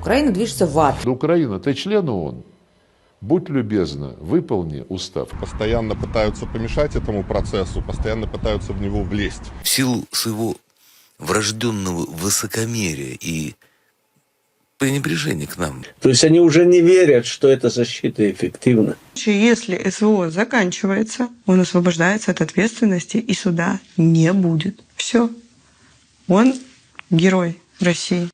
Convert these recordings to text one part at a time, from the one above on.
Украина движется в ад. Да Украина, ты член ООН? Будь любезна, выполни устав. постоянно пытаются помешать этому процессу, постоянно пытаются в него влезть. в силу своего врожденного высокомерия и пренебрежения к нам. То есть они уже не верят, что эта защита эффективна. Если СВО заканчивается, он освобождается от ответственности и суда не будет. Все. Он герой России.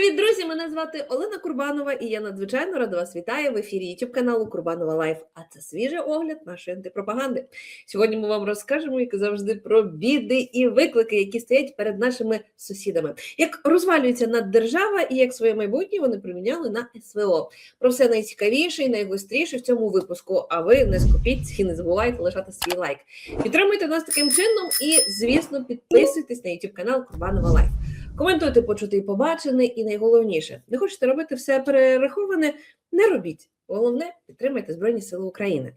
Привіт, друзі! Мене звати Олена Курбанова, і я надзвичайно рада вас вітаю в ефірі youtube каналу Курбанова Лайф. А це свіжий огляд нашої антипропаганди. Сьогодні ми вам розкажемо, як завжди, про біди і виклики, які стоять перед нашими сусідами. Як розвалюється наддержава і як своє майбутнє вони приміняли на СВО. Про все найцікавіше і найгостріше в цьому випуску. А ви не скупіться і не забувайте лишати свій лайк. Підтримуйте нас таким чином і, звісно, підписуйтесь на youtube канал Курбанова Лайф. Коментуйте почути і побачене, і найголовніше, не хочете робити все перераховане, не робіть. Головне, підтримайте Збройні Сили України.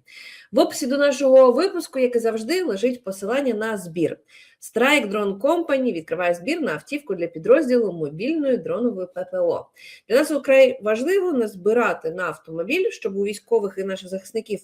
В описі до нашого випуску, як і завжди, лежить посилання на збір. Strike Drone Company відкриває збір на автівку для підрозділу мобільної дронової ППО. Для нас украй важливо назбирати на автомобіль, щоб у військових і наших захисників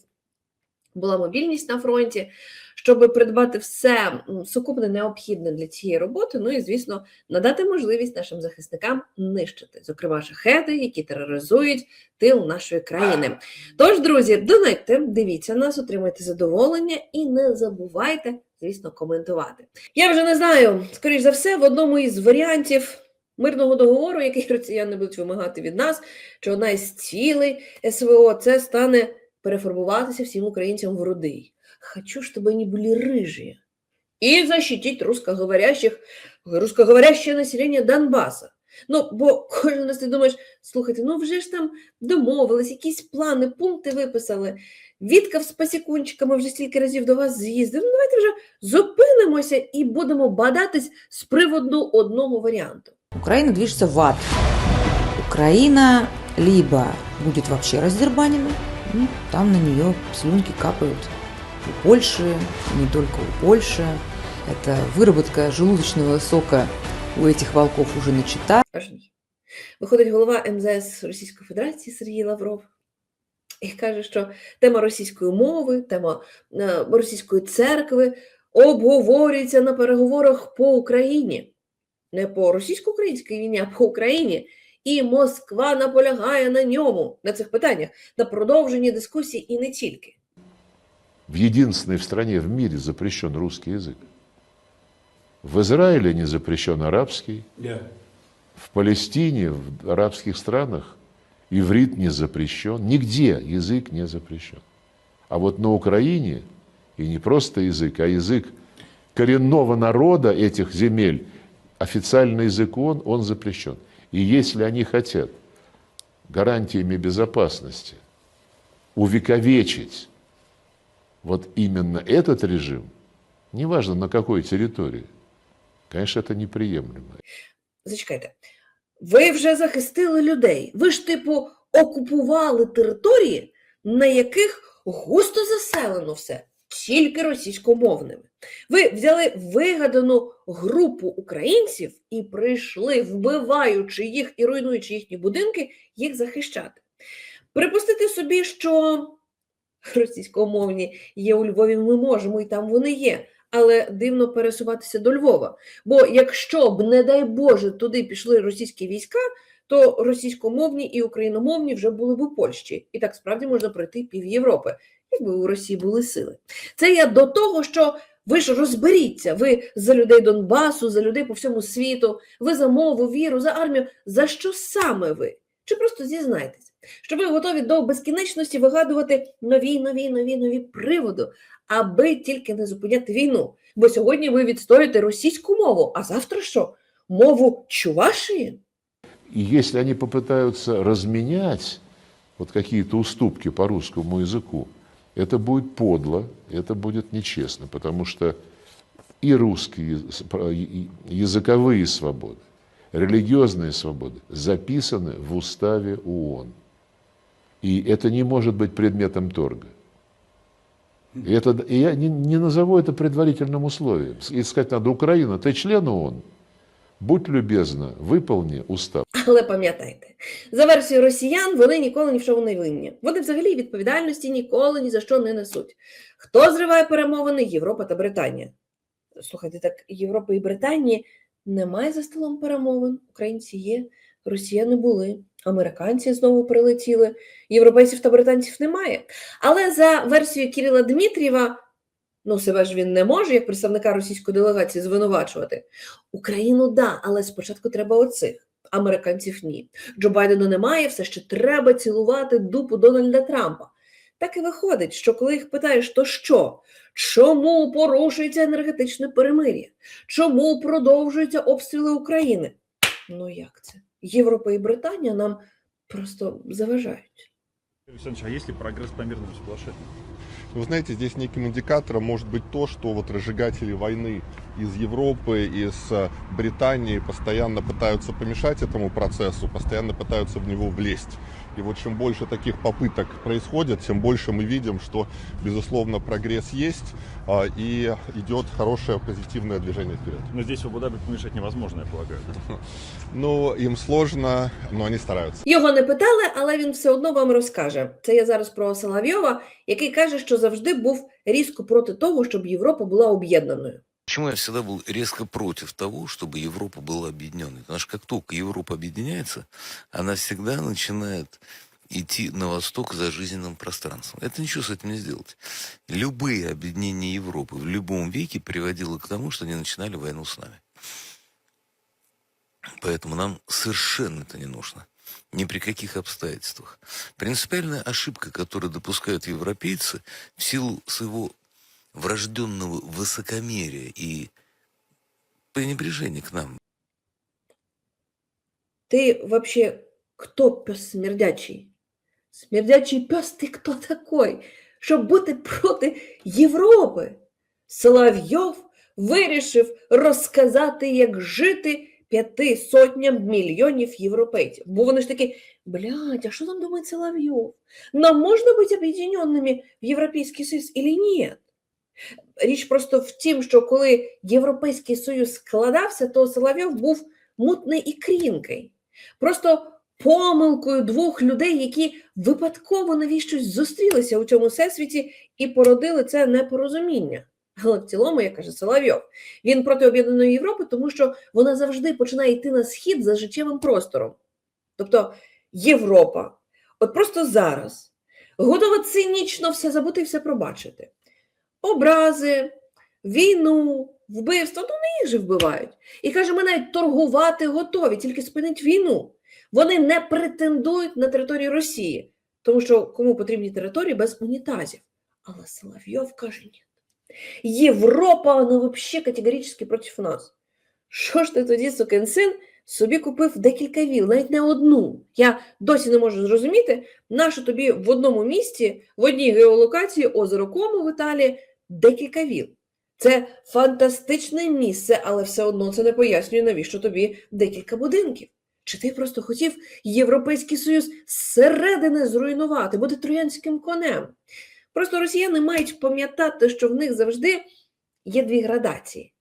була мобільність на фронті, щоб придбати все сукупне необхідне для цієї роботи. Ну і звісно, надати можливість нашим захисникам нищити, зокрема шахеди, які тероризують тил нашої країни. Тож, друзі, донайте, дивіться нас, отримайте задоволення і не забувайте, звісно, коментувати. Я вже не знаю, скоріш за все, в одному із варіантів. Мирного договору, який росіяни будуть вимагати від нас, що одна із цілей СВО це стане переформуватися всім українцям в рудий. Хочу, чтобы они были рыжие. И защитить русскоговорящих, русскоговорящее население Донбаса. Ну, бо кожен раз ти думаєш, слухайте, ну вже ж там домовились, якісь плани, пункти виписали. Віткав з пасікунчиками вже стільки разів до вас з'їздив. Ну, давайте вже зупинимося і будемо бадатись з приводу одного варіанту. Украина движется в ад. Украина либо будет вообще раздербанена, ну, там на нее слюнки капают у Польши, не только у Польши. Это выработка желудочного сока у этих волков уже начата. Аж ні. Виходить голова МЗС Російської Федерації Сергій Лавров і каже, що тема російської мови, тема е, російської церкви обговорюється на переговорах по Україні. Не по російсько-українській війні, а по Україні. І Москва наполягає на ньому, на цих питаннях, на продовженні дискусій і не тільки. В единственной в стране в мире запрещен русский язык. В Израиле не запрещен арабский, в Палестине, в арабских странах иврит не запрещен, нигде язык не запрещен. А вот на Украине, и не просто язык, а язык коренного народа этих земель, официальный язык ООН, он запрещен. И если они хотят гарантиями безопасности увековечить вот именно этот режим, неважно на какой территории, конечно, это неприемлемо. Зачекайте, ви вже захистили людей. Ви ж, типу, окупували території, на яких густо заселено все, тільки російськомовними. Ви взяли вигадану групу українців і прийшли, вбиваючи їх і руйнуючи їхні будинки, їх захищати. Припустити собі, що російськомовні є у Львові, ми можемо, і там вони є. Але дивно пересуватися до Львова. Бо якщо б, не дай Боже, туди пішли російські війська, то російськомовні і україномовні вже були б у Польщі. І так справді можна пройти пів Європи, якби у Росії були сили. Це я до того, що ви ж розберіться, ви за людей Донбасу, за людей по всьому світу, ви за мову, віру, за армію. За що саме ви? Чи просто зізнайтесь, що ви готові до безкінечності вигадувати нові, нові, нові, нові приводи, аби тільки не зупиняти війну? Бо сьогодні ви відстоюєте російську мову, а завтра що? Мову Чувашії? И если они попытаются разменять вот какие-то уступки по русскому языку, это будет подло, это будет нечестно, потому что и русские языковые свободы, религиозные свободы записаны в уставе ООН. И это не может быть предметом торга. И, это, и я не, не назову это предварительным условием. И сказать надо, Украина, ты член ООН? Будь любезна, выполни устав. Але пам'ятайте, за версією росіян, вони ніколи ні в чому не винні. Вони взагалі відповідальності ніколи ні за що не несуть. Хто зриває перемовини? Європа та Британія. Слухайте, так Європи і Британії немає за столом перемовин. Українці є, росіяни були, американці знову прилетіли, європейців та британців немає. Але за версією Кирила Дмитрієва, ну себе ж він не може, як представника російської делегації, звинувачувати. Україну да, але спочатку треба оцих. Американців ні. Джо Байдена немає, все ще треба цілувати дупу Дональда Трампа. Так і виходить, що коли їх питаєш, то що? Чому порушується енергетичне перемир'я? Чому продовжуються обстріли України? Ну як це? Європа і Британія нам просто заважають. Александр, а есть ли прогресс по мирному соглашению? Вы знаете, здесь неким индикатором может быть то, что вот разжигатели войны из Европы, из э, Британии постоянно пытаются помешать этому процессу, постоянно пытаются в него влезть. И вот чем больше таких попыток происходит, тем больше мы видим, что, безусловно, прогресс есть и идет хорошее позитивное движение вперед. Но здесь в Абу-Даби помешать невозможно, я полагаю. Ну, им сложно, но они стараются. Його не питали, але він все одно вам розкаже. Це я зараз про Соловйова, який каже, що завжди був різко проти того, щоб Європа була об'єднаною. Почему я всегда был резко против того, чтобы Европа была объединенной? Потому что как только Европа объединяется, она всегда начинает идти на восток за жизненным пространством. Это ничего с этим не сделать. Любые объединения Европы в любом веке приводило к тому, что они начинали войну с нами. Поэтому нам совершенно это не нужно. Ни при каких обстоятельствах. Принципиальная ошибка, которую допускают европейцы в силу своего врожденного высокомерия и пренебрежения к нам. Ты вообще кто пес смердячий? Смердячий пес, ти хто такой? Щоб бути проти Європи. Соловйов вирішив розказати, як жити п'яти сотням мільйонів європейців. Бо вони ж такі, блядь, а що там думає Соловйов? Нам можна бути об'єднаними в Європейський Союз или ні? Річ просто в тім, що коли Європейський Союз складався, то Соловйов був мутний і крінкий. Просто помилкою двох людей, які випадково навіщось зустрілися у цьому всесвіті і породили це непорозуміння. Але в цілому, як каже Соловйов, він проти об'єднаної Європи, тому що вона завжди починає йти на схід за життєвим простором. Тобто Європа, от просто зараз, готова цинічно все забути і все пробачити. Образи, війну, вбивство, ну не їх же вбивають. І каже, ми навіть торгувати готові, тільки спинить війну. Вони не претендують на територію Росії, тому що кому потрібні території без унітазів. Але Соловйов каже, ні. Європа, вона взагалі категорично проти нас. Що ж ти тоді, сукин син, собі купив декілька віл, навіть не одну. Я досі не можу зрозуміти, нащо тобі в одному місті, в одній геолокації озеро Кому в Італії декілька віл. Це фантастичне місце, але все одно це не пояснює, навіщо тобі декілька будинків. Чи ти просто хотів Європейський Союз зсередини зруйнувати, бути троянським конем? Просто росіяни мають пам'ятати, що в них завжди є дві градації.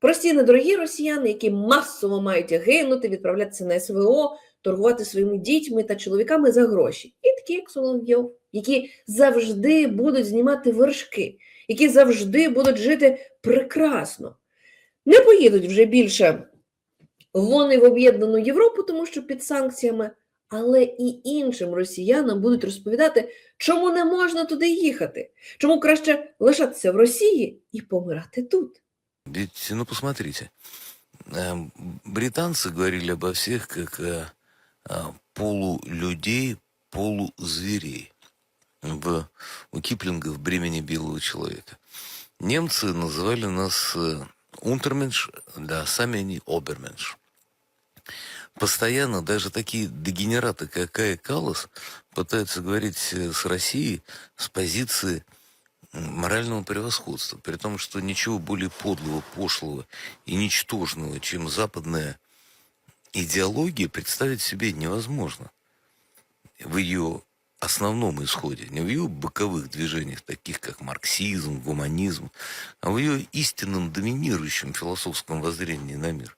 Прості недорогі росіяни, які масово мають гинути, відправлятися на СВО, торгувати своїми дітьми та чоловіками за гроші. І такі, як Соловйов, які завжди будуть знімати вершки, які завжди будуть жити прекрасно. Не поїдуть вже більше вони в об'єднану Європу, тому що під санкціями, але і іншим росіянам будуть розповідати, чому не можна туди їхати, чому краще лишатися в Росії і помирати тут. Ведь, ну, посмотрите, э, британцы говорили обо всех как о, о полулюдей, полузверей. В, у Киплинга в «Бремени белого человека». Немцы называли нас э, «унтерменш», да, сами они «оберменш». Постоянно даже такие дегенераты, как Кая Каллас, пытаются говорить э, с Россией с позиции морального превосходства, при том, что ничего более подлого, пошлого и ничтожного, чем западная идеология, представить себе невозможно в ее основном исходе, не в ее боковых движениях, таких как марксизм, гуманизм, а в ее истинном доминирующем философском воззрении на мир.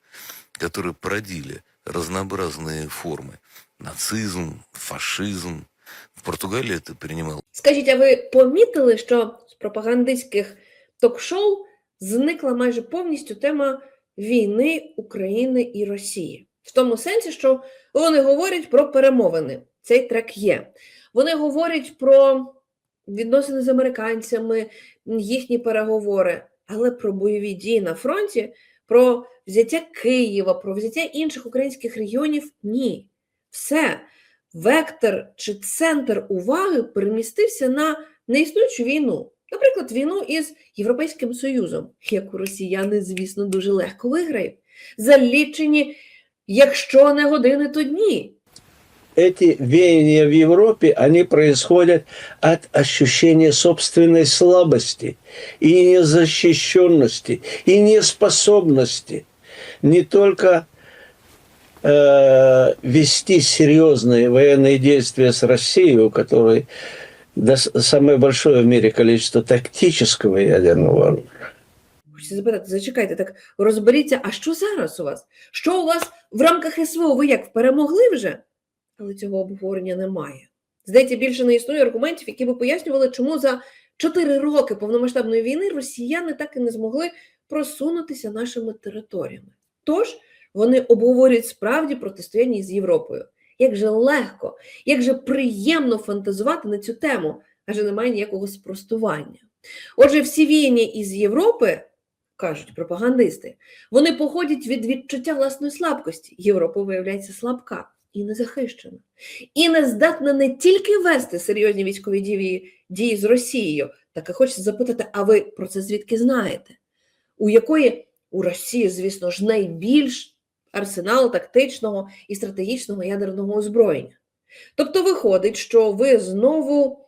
которые породили разнообразные формы. Нацизм, фашизм. В Португалии это принимал Скажіть, а ви помітили, що з пропагандистських ток-шоу зникла майже повністю тема війни України і Росії? В тому сенсі, що вони говорять про перемовини. Цей трек є. Вони говорять про відносини з американцями, їхні переговори, але про бойові дії на фронті, про взяття Києва, про взяття інших українських регіонів ні. Все вектор чи центр уваги перемістився на неіснуючу війну. Наприклад, війну із Європейським Союзом, яку росіяни, звісно, дуже легко виграють. За лічені, якщо не години, то дні. Эти веяния в Европе, они происходят от ощущения собственной слабости и незащищенности, и неспособности не только э, вести серьезные военные действия с Россией, у которой дос- самое большое в мире количество тактического ядерного оружия, Хочеться запитати, зачекайте, так розберіться, а що зараз у вас? Що у вас в рамках СВО? Ви як перемогли вже? Але цього обговорення немає. Здається, більше не існує аргументів, які би пояснювали, чому за 4 роки повномасштабної війни росіяни так і не змогли просунутися нашими територіями. Тож вони обговорюють справді протистояння з Європою. Як же легко, як же приємно фантазувати на цю тему, адже немає ніякого спростування. Отже, всі віяння із Європи, кажуть пропагандисти, вони походять від відчуття власної слабкості. Європа виявляється слабка і незахищена, і не здатна не тільки вести серйозні військові дії, дії з Росією, так і хочеться запитати, а ви про це звідки знаєте? У якої у Росії, звісно ж, найбільш арсенал тактичного і стратегічного ядерного озброєння. Тобто виходить, що ви знову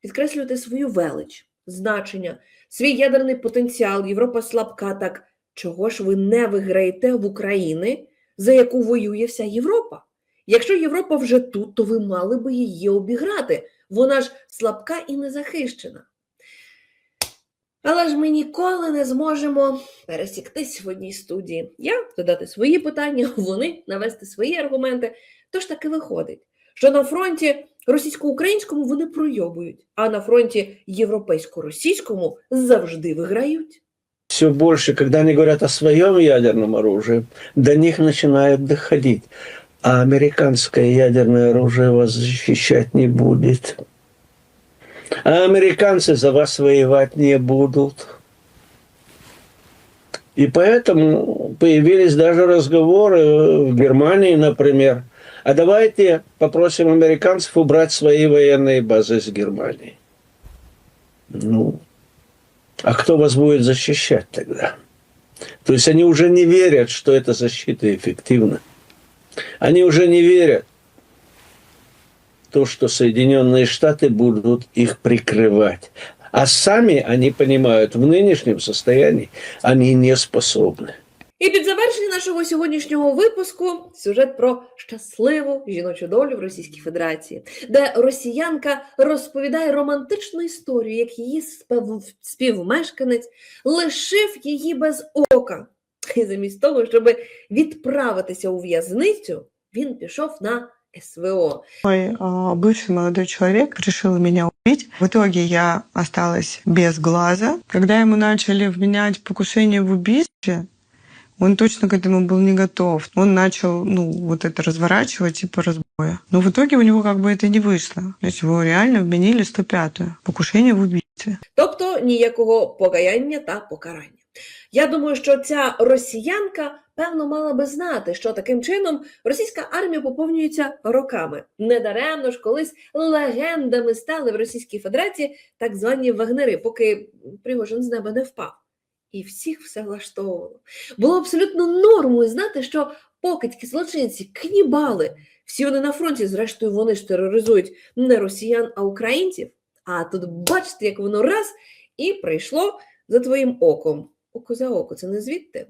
підкреслюєте свою велич, значення, свій ядерний потенціал, Європа слабка, так чого ж ви не виграєте в Україні, за яку воює вся Європа? Якщо Європа вже тут, то ви мали би її обіграти. Вона ж слабка і незахищена. Але ж ми ніколи не зможемо пересіктись в одній студії. Я задати свої питання, вони навести свої аргументи. Тож таки виходить, що на фронті російсько-українському вони пройобують, а на фронті європейсько-російському завжди виграють. все больше, когда они говорят о своем ядерном оружии, до них начинает доходить. А американское ядерное оружие вас защищать не будет. А американцы за вас воевать не будут. И поэтому появились даже разговоры в Германии, например, а давайте попросим американцев убрать свои военные базы из Германии. Ну, а кто вас будет защищать тогда? То есть они уже не верят, что эта защита эффективна. Они уже не верят то, что Соединенные Штаты будут их прикрывать. А сами они понимают, в нынешнем состоянии они не способны. І під завершення нашого сьогоднішнього випуску сюжет про щасливу жіночу долю в Російській Федерації, де росіянка розповідає романтичну історію, як її спев- співмешканець лишив її без ока. І замість того, щоб відправитися у в'язницю, він пішов на СВО. Мой а, бывший молодой человек решил меня убить. В итоге я осталась без глаза. Когда ему начали вменять покушение в убийстве, он точно к этому был не готов. Он начал, ну, вот это разворачивать типа разбоя. Но в итоге у него как бы это не вышло. То есть его реально вменили 105-ю. Покушение в убийстве. Тобто ніякого покаяння та покарання. Я думаю, що ця росіянка певно мала би знати, що таким чином російська армія поповнюється роками. Недаремно ж колись легендами стали в Російській Федерації так звані вагнери, поки Пригожин з неба не впав. І всіх все влаштовувало. Було абсолютно нормою знати, що покидьки, злочинці, кнібали, всі вони на фронті, зрештою, вони ж тероризують не росіян, а українців. А тут бачите, як воно раз і прийшло за твоїм оком. Око за око, це не звідти.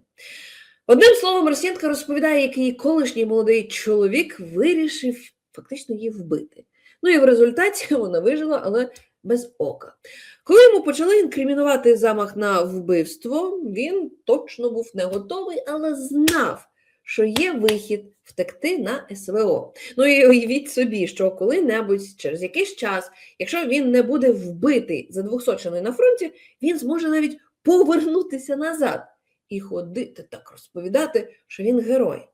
Одним словом, росіянка розповідає, як її колишній молодий чоловік вирішив фактично її вбити. Ну і в результаті вона вижила, але без ока. Коли йому почали інкримінувати замах на вбивство, він точно був не готовий, але знав, що є вихід втекти на СВО. Ну і уявіть собі, що коли-небудь через якийсь час, якщо він не буде вбитий за двохсотчиною на фронті, він зможе навіть повернутися назад і ходити так розповідати, що він герой.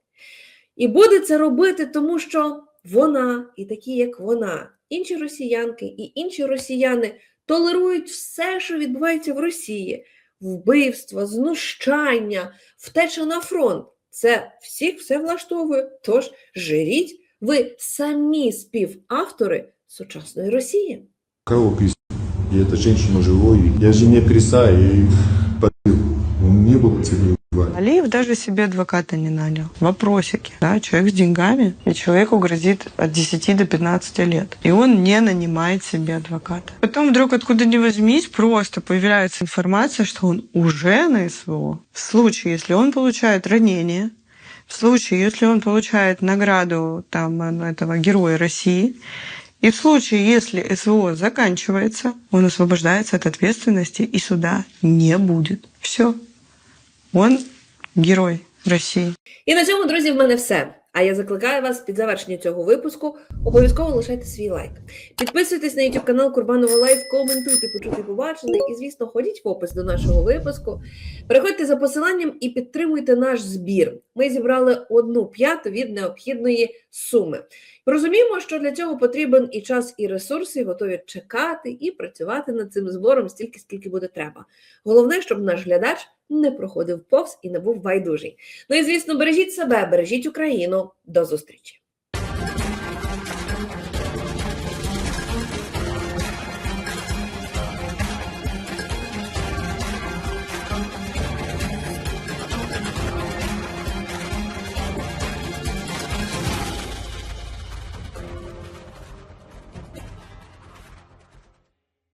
І буде це робити, тому що вона, і такі, як вона, інші росіянки і інші росіяни толерують все, що відбувається в Росії: вбивства, знущання, втеча на фронт. Це всіх все влаштовує. Тож жиріть, ви самі співавтори сучасної Росії. И эта женщина живой. Я жене креста и побил. Он не был целью. Алиев даже себе адвоката не нанял. Вопросики. Да, человек с деньгами, и человеку грозит от 10 до 15 лет. И он не нанимает себе адвоката. Потом вдруг откуда ни возьмись, просто появляется информация, что он уже на СВО. В случае, если он получает ранение, в случае, если он получает награду там, э, этого героя России, и в случае, если СВО заканчивается, он освобождается от ответственности и суда не будет. Все. Он герой Росії. І на цьому, друзі, в мене все. А я закликаю вас під завершення цього випуску обов'язково лишайте свій лайк. Підписуйтесь на YouTube канал Курбанова Лайф, коментуйте, почути, побачене. І, звісно, ходіть в опис до нашого випуску. Переходьте за посиланням і підтримуйте наш збір. Ми зібрали одну п'яту від необхідної суми. Розуміємо, що для цього потрібен і час, і ресурси, готові чекати і працювати над цим збором стільки, скільки буде треба. Головне, щоб наш глядач не проходив повз і не був байдужий. Ну і звісно, бережіть себе, бережіть Україну. До зустрічі!